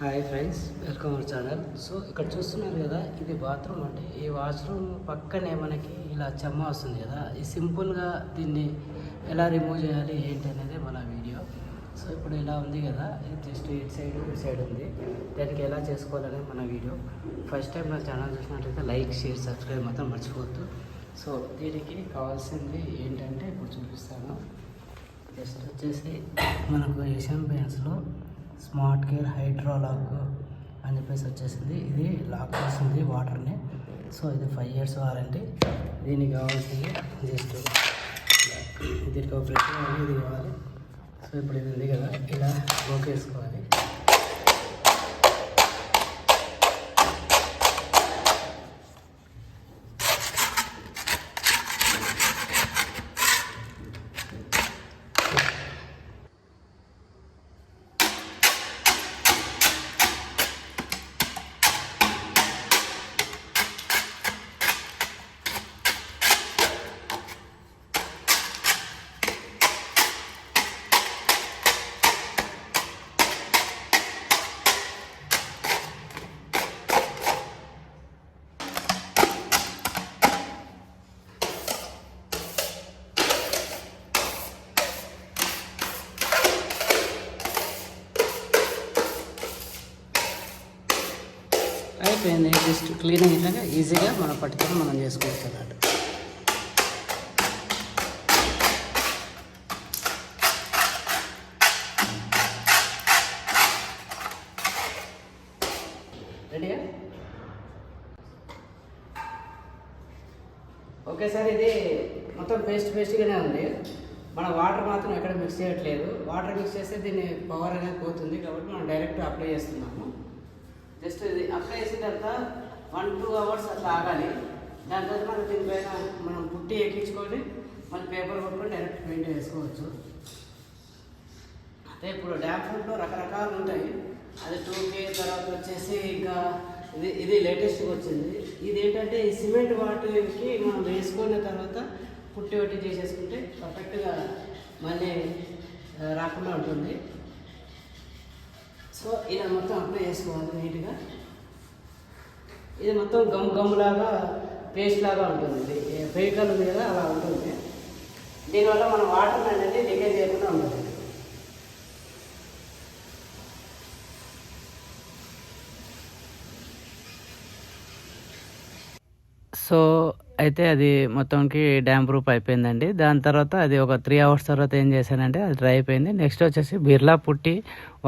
Hi friends welcome our channel. So ఇక్కడ చూస్తున్నారు కదా ఇది బాత్రూమ్ అండి ఈ వాష్రూమ్ పక్కనే మనకి ఇలా చెమ్మ వస్తుంది కదా ఈ సింపుల్గా దీన్ని ఎలా రిమూవ్ చేయాలి ఏంటి అనేది మన వీడియో. సో ఇప్పుడు ఇలా ఉంది కదా జస్ట్ ఇటు సైడ్ ఇటు సైడ్ ఉంది. దానికి ఎలా చేసుకోవాలనేది మన వీడియో. ఫస్ట్ టైం నా ఛానల్ చూసినట్లయితే లైక్ షేర్ సబ్స్క్రైబ్ మాత్రం మర్చిపోవద్దు. సో దీనికి కావాల్సింది ఏంటంటే ఇప్పుడు చూపిస్తాను. జస్ట్ వచ్చేసి మనకు ఏషియన్ పెయింట్స్లో స్మార్ట్ కేర్ హైడ్రో లాక్ అని చెప్పేసి వచ్చేసింది. ఇది లాక్ చేస్తుంది వాటర్ని. సో ఇది ఫైవ్ ఇయర్స్ వారంటీ. దీనికి కావాల్సింది జస్ట్ దీనికి ఒక ఇది కావాలి. సో ఇప్పుడు ఇది ఉంది కదా. ఇలా లోక్ వేసుకోవాలి అయిపోయింది. జస్ట్ క్లీన్ అయ్యాక ఈజీగా మనం పట్టుకొని మనం చేసుకోవచ్చు అన్నట్టు రెడీయా ఓకే సార్ ఇది మొత్తం పేస్ట్ పేస్ట్గానే ఉంది. మన వాటర్ మాత్రం ఎక్కడ మిక్స్ చేయట్లేదు. వాటర్ మిక్స్ చేస్తే దీన్ని పవర్ అనేది పోతుంది కాబట్టి మనం డైరెక్ట్ అప్లై చేస్తున్నాము. జస్ట్ ఇది అప్లై చేసిన తర్వాత వన్ టూ అవర్స్ అట్లా ఆగాలి. దాని తర్వాత మనం దీనిపైన మనం పుట్టి ఎక్కించుకొని మన పేపర్ కొట్టుకొని డైరెక్ట్ పెయింట్ వేసుకోవచ్చు. అంటే ఇప్పుడు డ్యామ్ ఫుడ్లో రకరకాలు ఉంటాయి. అది టూ కే తర్వాత వచ్చేసి ఇంకా ఇది ఇది లేటెస్ట్గా వచ్చింది. ఇది ఏంటంటే ఈ సిమెంట్ వాటికి మనం వేసుకున్న తర్వాత పుట్టి ఒట్టి చేసేసుకుంటే పర్ఫెక్ట్గా మళ్ళీ రాకుండా ఉంటుంది. సో ఇలా మొత్తం అప్లై చేసుకోవాలి నీట్గా. ఇది మొత్తం గమ్ గమ్ లాగా పేస్ట్ లాగా ఉంటుంది. ఇది ఫెవికల్ ఉంది కదా అలా ఉంటుంది. దీనివల్ల మనం వాటర్ అనేది లీకేజ్ చేయకుండా ఉంటుంది సో అయితే అది మొత్తంకి డ్యామ్ ప్రూఫ్ అయిపోయిందండి. దాని తర్వాత అది ఒక త్రీ అవర్స్ తర్వాత ఏం చేశానంటే అది డ్రై అయిపోయింది. నెక్స్ట్ వచ్చేసి బిర్లా పుట్టి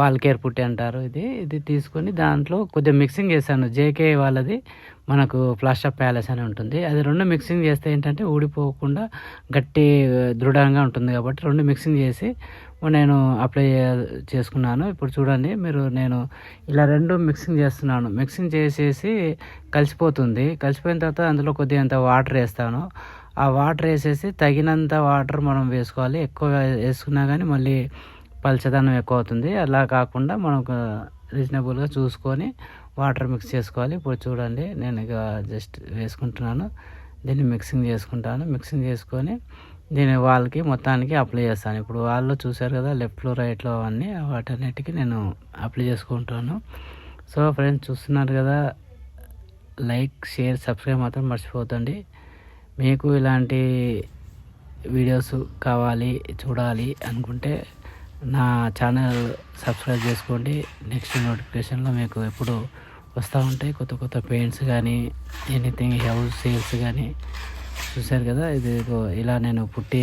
వాల్కేర్ పుట్టి అంటారు ఇది. ఇది తీసుకొని దాంట్లో కొద్దిగా మిక్సింగ్ చేశాను. జేకే వాళ్ళది మనకు ఫ్లాష్ ఆఫ్ ప్యాలెస్ అని ఉంటుంది. అది రెండు మిక్సింగ్ చేస్తే ఏంటంటే ఊడిపోకుండా గట్టి దృఢంగా ఉంటుంది కాబట్టి రెండు మిక్సింగ్ చేసి నేను అప్లై చేసుకున్నాను. ఇప్పుడు చూడండి మీరు నేను ఇలా రెండు మిక్సింగ్ చేస్తున్నాను. మిక్సింగ్ చేసేసి కలిసిపోతుంది. కలిసిపోయిన తర్వాత అందులో కొద్దిగా అంత వాటర్ వేస్తాను. ఆ వాటర్ వేసేసి తగినంత వాటర్ మనం వేసుకోవాలి. ఎక్కువ వేసుకున్నా కానీ మళ్ళీ పలచదనం ఎక్కువ అవుతుంది అలా కాకుండా మనం రీజనబుల్గా చూసుకొని వాటర్ మిక్స్ చేసుకోవాలి. ఇప్పుడు చూడండి నేను ఇక జస్ట్ వేసుకుంటున్నాను. దీన్ని మిక్సింగ్ చేసుకుంటాను. మిక్సింగ్ చేసుకొని దీని వాళ్ళకి మొత్తానికి అప్లై చేస్తాను. ఇప్పుడు వాళ్ళు చూశారు కదా లెఫ్ట్లో రైట్లో అవన్నీ వాటన్నిటికీ నేను అప్లై చేసుకుంటాను. సో ఫ్రెండ్స్ చూస్తున్నారు కదా లైక్ షేర్ సబ్స్క్రైబ్ మాత్రం మర్చిపోతండి మీకు ఇలాంటి వీడియోస్ కావాలి చూడాలి అనుకుంటే నా ఛానల్ సబ్స్క్రైబ్ చేసుకోండి. నెక్స్ట్ నోటిఫికేషన్లో మీకు ఎప్పుడు వస్తూ ఉంటాయి. కొత్త కొత్త పెయింట్స్ కానీ ఎనీథింగ్ హౌస్ సేల్స్ కానీ చూశారు కదా ఇది ఇలా నేను పుట్టి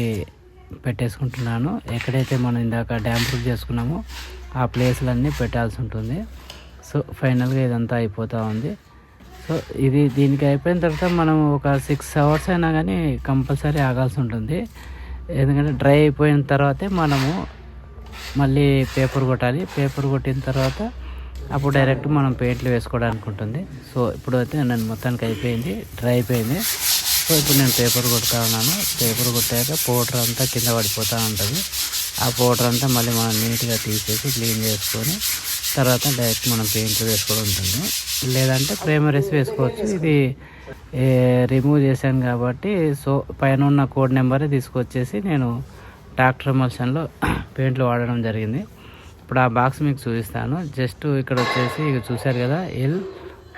పెట్టేసుకుంటున్నాను. ఎక్కడైతే మనం ఇందాక డ్యామ్ ప్రూఫ్ చేసుకున్నామో ఆ ప్లేస్లన్నీ పెట్టాల్సి ఉంటుంది. సో ఫైనల్గా ఇదంతా అయిపోతూ ఉంది. సో ఇది దీనికి అయిపోయిన తర్వాత మనం ఒక సిక్స్ అవర్స్ అయినా కానీ కంపల్సరీ ఆగాల్సి ఉంటుంది. ఎందుకంటే డ్రై అయిపోయిన తర్వాతే మనము మళ్ళీ పేపర్ కొట్టాలి. పేపర్ కొట్టిన తర్వాత అప్పుడు డైరెక్ట్ మనం పెయింట్లు వేసుకోవడానికి ఉంటుంది. సో ఇప్పుడు అయితే నేను మొత్తానికి అయిపోయింది డ్రై అయిపోయింది. సో ఇప్పుడు నేను పేపర్ కొడుతూ ఉన్నాను. పేపర్ కొట్టాక పౌడర్ అంతా కింద పడిపోతూ ఉంటుంది. ఆ పౌడర్ అంతా మళ్ళీ మనం నీట్గా తీసేసి క్లీన్ చేసుకొని తర్వాత డైరెక్ట్ మనం పెయింట్ వేసుకోవడం ఉంటుంది. లేదంటే ప్రైమరీస్ వేసుకోవచ్చు. ఇది రిమూవ్ చేశాను కాబట్టి సో పైన ఉన్న కోడ్ నెంబరే తీసుకొచ్చేసి నేను ట్రాక్టర్ ఎమల్షన్లో పెయింట్లు వాడడం జరిగింది. ఇప్పుడు ఆ బాక్స్ మీకు చూపిస్తాను. జస్ట్ ఇక్కడ వచ్చేసి ఇక చూశారు కదా ఎల్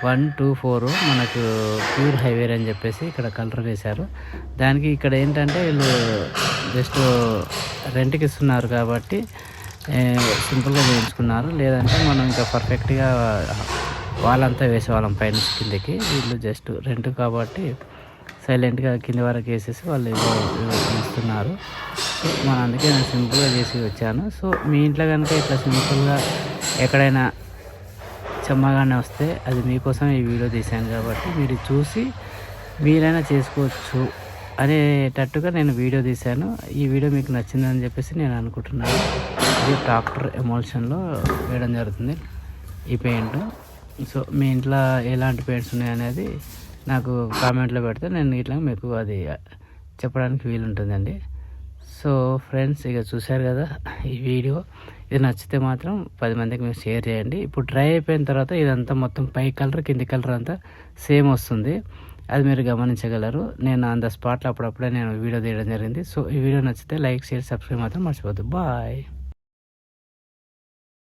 వన్ టూ ఫోర్ మనకు ప్యూర్ హైవేర్ అని చెప్పేసి ఇక్కడ కలర్ వేశారు. దానికి ఇక్కడ ఏంటంటే వీళ్ళు జస్ట్ రెంట్కి ఇస్తున్నారు కాబట్టి సింపుల్గా చేయించుకున్నారు. లేదంటే మనం ఇంకా పర్ఫెక్ట్గా వాళ్ళంతా వేసేవాళ్ళం పైన కిందకి. వీళ్ళు జస్ట్ రెంట్ కాబట్టి సైలెంట్గా కింద వరకు వేసేసి వాళ్ళు ఇస్తున్నారు. సో మన అందుకే నేను సింపుల్గా చేసి వచ్చాను. సో మీ ఇంట్లో కనుక ఇట్లా సింపుల్గా ఎక్కడైనా చెమ్మగానే వస్తే అది మీకోసం ఈ వీడియో తీశాను కాబట్టి మీరు చూసి మీరైనా చేసుకోవచ్చు అనేటట్టుగా నేను వీడియో తీశాను. ఈ వీడియో మీకు నచ్చిందని చెప్పేసి నేను అనుకుంటున్నాను. ఇది ట్రాక్టర్ ఎమోషన్లో వేయడం జరుగుతుంది ఈ పెయింట్. సో మీ ఇంట్లో ఎలాంటి పెయింట్స్ ఉన్నాయనేది నాకు కామెంట్లో పెడితే నేను ఇట్లా మీకు అది చెప్పడానికి వీలుంటుందండి. సో ఫ్రెండ్స్ ఇక చూశారు కదా ఈ వీడియో. ఇది నచ్చితే మాత్రం పది మందికి మీరు షేర్ చేయండి. ఇప్పుడు డ్రై అయిపోయిన తర్వాత ఇదంతా మొత్తం పై కలర్ కింది కలర్ అంతా సేమ్ వస్తుంది. అది మీరు గమనించగలరు. నేను ఆన్ ద స్పాట్లో అప్పుడప్పుడే నేను వీడియో తీయడం జరిగింది. సో ఈ వీడియో నచ్చితే లైక్ షేర్ సబ్స్క్రైబ్ మాత్రం మర్చిపోద్దు బాయ్.